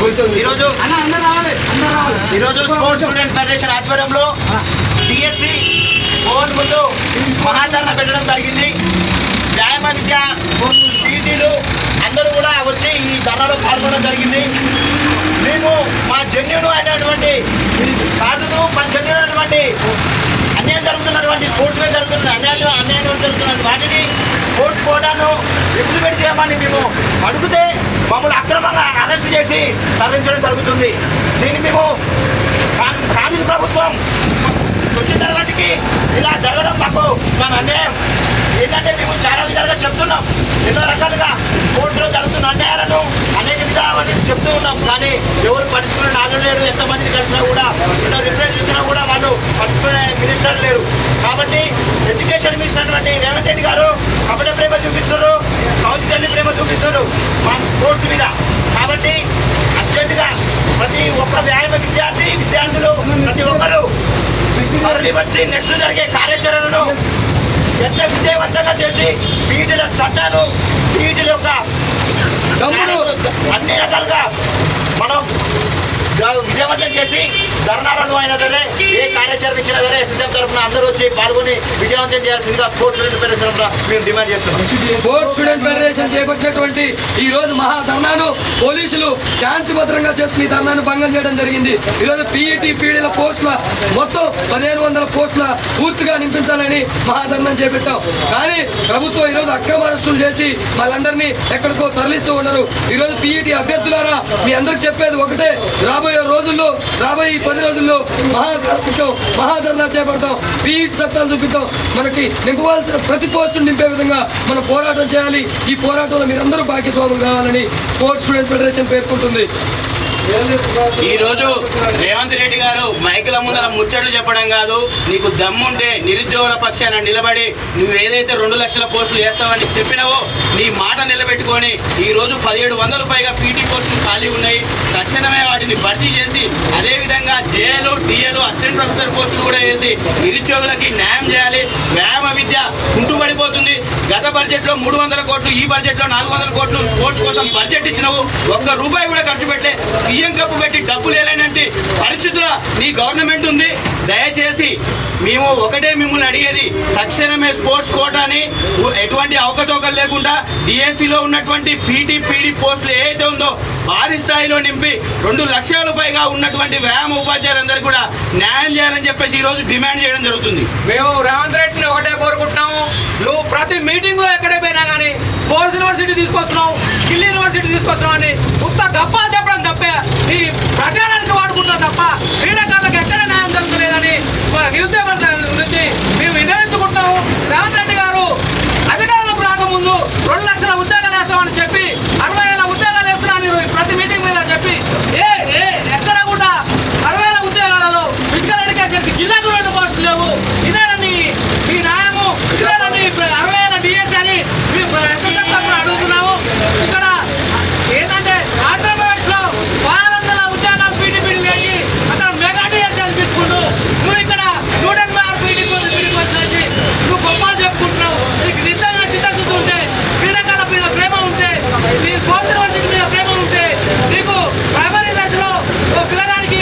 ఈరోజు ఈరోజు sports student federation ఆధ్వర్యంలో డిఎస్సి ఓవర్ ముందు మహాధరణ పెట్టడం జరిగింది. వ్యాయామ విద్య పీటీలు అందరూ కూడా వచ్చి ఈ ధర్నాలో పాల్గొనడం జరిగింది. మేము మా జన్యుడు అయినటువంటి కాదును మా జన్యుడు అయినటువంటి అన్యాయం జరుగుతున్నటువంటి స్పోర్ట్స్ మీద జరుగుతున్న అన్యాయం అన్యాయం జరుగుతున్న వాటిని స్పోర్ట్స్ కోటాను ఇంప్లిమెంట్ చేయమని మేము అడిగితే మమ్మల్ని అక్రమంగా అరెస్ట్ చేసి తరలించడం జరుగుతుంది. దీన్ని మేము కాంగ్రెస్ ప్రభుత్వం వచ్చిన తర్వాతకి ఇలా జరగడం మాకు చాలా అన్యాయం. ఏంటంటే మేము చాలా విధాలుగా చెప్తున్నాం. ఎన్నో రకాలుగా స్పోర్ట్స్లో జరుగుతున్న అన్యాయాలను అనేక విధాలు చెప్తూ ఉన్నాం. కానీ ఎవరు పట్టించుకునే నాదులు లేరు ఎంతమందిని కలిసినా కూడా ఎన్నో రిప్రజెంట్ ఇచ్చినా కూడా వాళ్ళు పట్టించుకునే మినిస్టర్ లేరు. కాబట్టి ఎడ్యుకేషన్ మినిస్టర్ అటువంటి రేవంత్ రెడ్డి గారు కపట ప్రేమ చూపిస్తున్నారు సౌత్ తల్లి ప్రేమ చూపిస్తారు మా స్పోర్ట్స్ మీద కాబట్టి అర్జెంటుగా ప్రతి ఒక్క వ్యాయామ విద్యార్థి విద్యార్థులు ప్రతి ఒక్కరూ వచ్చి నెక్స్ట్ జరిగే కార్యాచరణను ఎంత విజయవంతంగా చేసి వీటిల చట్టాలు వీటిల. అన్ని రకాలుగా విజయవంతం చేసి ధర్నాలను అయినా సరే ఏ కార్యాచరణ ఇచ్చినా సరే ఎస్ఎస్ఎఫ్ తరఫున అందరూ వచ్చి పాల్గొని విజయవంతం చేయాల్సిందిగా స్పోర్ట్స్ ఫెడరేషన్ మేము డిమాండ్ చేస్తున్నాం. స్పోర్ట్స్ స్టూడెంట్ ఫెడరేషన్ చేపట్టినటువంటి ఈ రోజు మహా ధర్నాను పోలీసులు శాంతి భద్రంగా చేస్తున్న ఈ ధర్నాను భంగం చేయడం జరిగింది. ఈరోజు పీఈటీ పీడీల పోస్టుల మొత్తం పదిహేను వందల పోస్టుల పూర్తిగా నింపించాలని మహాధర్నం చేపట్టాం. కానీ ప్రభుత్వం ఈరోజు అక్రమ అరెస్టులు చేసి వాళ్ళందరినీ ఎక్కడికో తరలిస్తూ ఉన్నారు. ఈరోజు పీఈటీ అభ్యర్థులారా మీ అందరికి చెప్పేది ఒకటే రాబోయే రోజుల్లో రాబోయే ఈ పది రోజుల్లో మహా మహాధర్నా చేపడతాం. పీఈటీ చట్టాలు చూపిద్దాం. మనకి నింపవలసిన ప్రతి పోస్టును నింపే విధంగా మనం పోరాటం చేయాలి. ఈ పోరాటంలో మీరందరూ భాగ్యస్వాములు కావాలని స్పోర్ట్స్ స్టూడెంట్ ఫెడరేషన్ పేర్కొంటుంది. ఈ రోజు రేవంత్ రెడ్డి గారు మైకుల ముందర ముచ్చట్లు చెప్పడం కాదు నీకు దమ్ముంటే నిరుద్యోగుల పక్షాన నిలబడి నువ్వు ఏదైతే రెండు లక్షల పోస్టులు వేస్తావని చెప్పినావో నీ మాట నిలబెట్టుకొని ఈ రోజు పదిహేడు వందల పైగా పీటీ పోస్టులు ఖాళీ ఉన్నాయి. తక్షణమే వాటిని భర్తీ చేసి అదేవిధంగా జేఏలు డిఏలు అసిస్టెంట్ ప్రొఫెసర్ పోస్టులు కూడా వేసి నిరుద్యోగులకి న్యాయం చేయాలి. వ్యాయామ విద్య కుంటుపడిపోతుంది గత బడ్జెట్లో మూడు వందల కోట్లు ఈ బడ్జెట్లో నాలుగు వందల కోట్లు స్పోర్ట్స్ కోసం బడ్జెట్ ఇచ్చినవు. ఒక్క రూపాయి కూడా ఖర్చు పెట్టే సీఎం కప్పు పెట్టి డబ్బు లేనంటే పరిస్థితుల నీ గవర్నమెంట్ ఉంది. దయచేసి మేము ఒకటే మిమ్మల్ని అడిగేది తక్షణమే స్పోర్ట్స్ కోటాని ఎటువంటి అవకతవకలు లేకుండా డిఎస్సిలో ఉన్నటువంటి పీటీ పీడీ పోస్టులు ఏదైతే ఉందో భారీ స్థాయిలో నింపి రెండు లక్షల పైగా ఉన్నటువంటి వ్యాయామ ఉపాధ్యాయులందరూ కూడా న్యాయం చేయాలని చెప్పేసి ఈ రోజు డిమాండ్ చేయడం జరుగుతుంది. మేము రేవంత్ రెడ్డిని ఒకటే కోరుకుంటున్నాము. నువ్వు ప్రతి మీటింగ్లో ఎక్కడే పోయినా కానీ స్పోర్ట్స్ యూనివర్సిటీ తీసుకొస్తున్నావు స్కిల్ యూనివర్సిటీ తీసుకొస్తున్నావు అని ఉత్త గప్ప చెప్పడం తప్పే నీ ప్రచారానికి వాడుకుంటున్నావు తప్ప క్రీడాకారులకు ఎక్కడ న్యాయం జరుగుతలేదని మా నిరుద్యోగుల గురించి మేము వినరించుకుంటున్నాము రేవంత్ రెడ్డి గారు అధికారంలోకి రాకముందు రెండు లక్షల ఉద్యోగాలు వేస్తామని చెప్పి అరవై వేల ఉద్యోగాలు వేస్తున్నాను ప్రతి మీటింగ్ మీద చెప్పి ఏ ఏ ఎక్కడ కూడా అరవై వేల ఉద్యోగాలలో ఫిజికల్ ఎడ్యుకేషన్కి జిల్లాకు రెండు పోస్టులు లేవు ఇదేనని మీ న్యాయము ఇదేనని అరవై వేల డిఎస్ అని మేము ఎస్ఎస్ఎఫ్ తరఫున అడుగుతున్నాము ఇక్కడ ఏంటంటే ఆంధ్రప్రదేశ్లో వారందల ఉద్యోగాలు పీటీ పీటీ వేసి అక్కడ మెగా డిఎస్ అనిపించుకుంటూ నువ్వు ఇక్కడ నూట ఎనభై ఆరు పీటీ పీటీ వచ్చి నువ్వు గొప్పలు చెప్పుకుంటున్నావు నీకు నిజంగా చిత్తశుద్ధి ఉంటే క్రీడాకారుల మీద ప్రేమ ఉంటే నీ స్పోర్ట్స్ యూనివర్సిటీ మీద ప్రేమ ఉంటే నీకు ప్రైమరీ దశలో ఓ పిల్లగానికి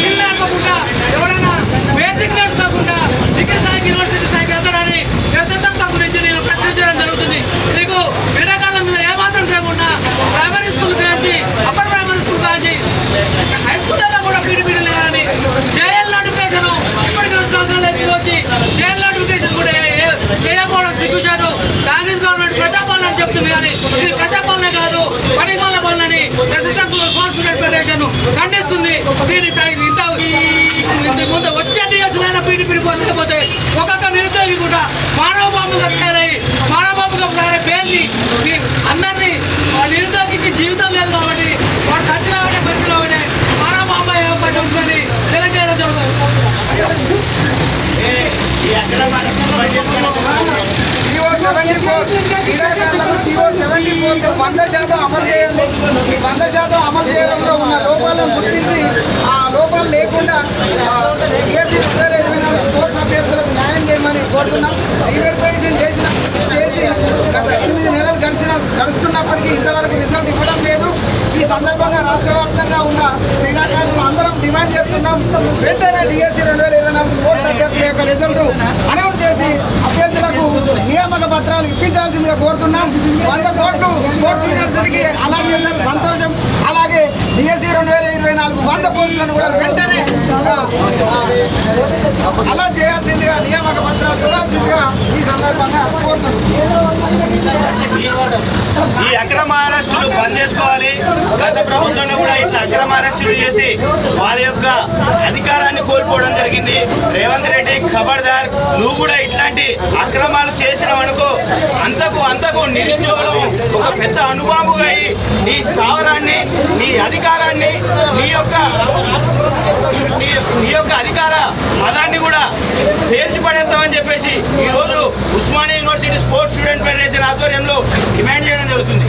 ఇల్లు నేర్పకుండా ఎవరైనా బేసిక్ నేర్చుకోకుండా డిగ్రీ స్థాయికి యూనివర్సిటీ స్థాయికి వెళ్తాడని ఎస్ఎస్ఎం తరపు నుంచి నేను ప్రశ్నించడం జరుగుతుంది నీకు క్రీడాకారుల మీద ఏమాత్రం ప్రేమ ఉన్నా ప్రైమరీ స్కూల్ కాంచి అప్పర్ ప్రైమరీ స్కూల్ కాంచి హై స్కూల్లో కూడా పీడి పీడి లేదని జేఎల్ నోటిఫికేషన్ ఇప్పటికి రెండు సంవత్సరాలు ఎత్తి వచ్చి జేఎల్ నోటిఫికేషన్ కూడా ఏ- ఏ- చేయకపోవడం సిగ్గుచాటు కాంగ్రెస్ గవర్నమెంట్ ప్రజాపాలన అని చెప్తుంది కానీ ఇది ప్రజాపాలన కాదు పరిపాలన పాలనని ఎస్ఎస్ఎఫ్ స్పోర్ట్స్ ఫెడరేషన్ ఖండిస్తుంది దీని తా- ఇంత ఇంత ముందు వచ్చే డిఎస్ అయినా పీడి పీడి పోతే ఒక్కొక్క నిరుద్యోగి కూడా మానవ బాంబుగా తయారై మానవ బాంబుగా తయారై పేర్చి ఈ అందరినీ ఆ నిరుద్యోగికి జీవితం లేదు కాబట్టి వాడు సత్యలో ఒకటే బతిలో ఒకటే మానవ బాంబు అవకాశం ఉందని తెలియజేయడం జరుగుతుంది. వంద శాతం అమలు చేయండి. ఈ వంద శాతం అమలు చేయడంలో ఉన్న లోపాలను గుర్తించి ఆ లోపాలు లేకుండా టీఎస్సీ ఇరవై నాలుగు స్పోర్ట్స్ అభ్యర్థులకు న్యాయం చేయమని కోరుతున్నాం. రీవెరిఫికేషన్ చేసిన చేసి గత ఎనిమిది నెలలు గడిచిన గడుస్తున్నప్పటికీ ఇంతవరకు రిజల్ట్ ఇవ్వడం లేదు. ఈ సందర్భంగా రాష్ట్ర వ్యాప్తంగా ఉన్న క్రీడాకారులు అందరం డిమాండ్ చేస్తున్నాం. వెంటనే డిఎస్సి రెండు వేల ఇరవై నాలుగు స్పోర్ట్స్ అభ్యర్థుల యొక్క రిజల్ట్ అనౌన్స్ చేసి అభ్యర్థులకు నియామక పత్రాలు ఇప్పించాల్సిందిగా కోరుతున్నాం. వంద కోట్లు స్పోర్ట్స్ యూనివర్సిటీకి అలాట్ చేశారు సంతోషం. అలాగే డిఎస్సి రెండు వేల ఇరవై నాలుగు వంద పోస్టులను కూడా వెంటనే ఆ, అలాట్ చేయాల్సిందిగా నియామక పత్రాలు ఇవ్వాల్సిందిగా ఈ సందర్భంగా కోరుతున్నాం. ఈ అక్రమ అరెస్టులు బంద్ చేసుకోవాలి. గత ప్రభుత్వంలో కూడా ఇట్లా అక్రమ అరెస్టులు చేసి వాళ్ళ యొక్క అధికారాన్ని కోల్పోవడం జరిగింది. రేవంత్ రెడ్డి ఖబర్దార్ నువ్వు కూడా ఇట్లాంటి అక్రమాలు చేసినవనుకో అంతకు అంతకు నిరుద్యోగం ఒక పెద్ద అనుభవముగా అయి నీ స్థావరాన్ని నీ అధికారాన్ని నీ యొక్క నీ యొక్క అధికార పదాన్ని కూడా పేల్చిపడేస్తామని చెప్పేసి ఈ రోజు Osmania university sports student federation ఆధ్వర్యంలో డిమాండ్ చేయడం జరుగుతుంది.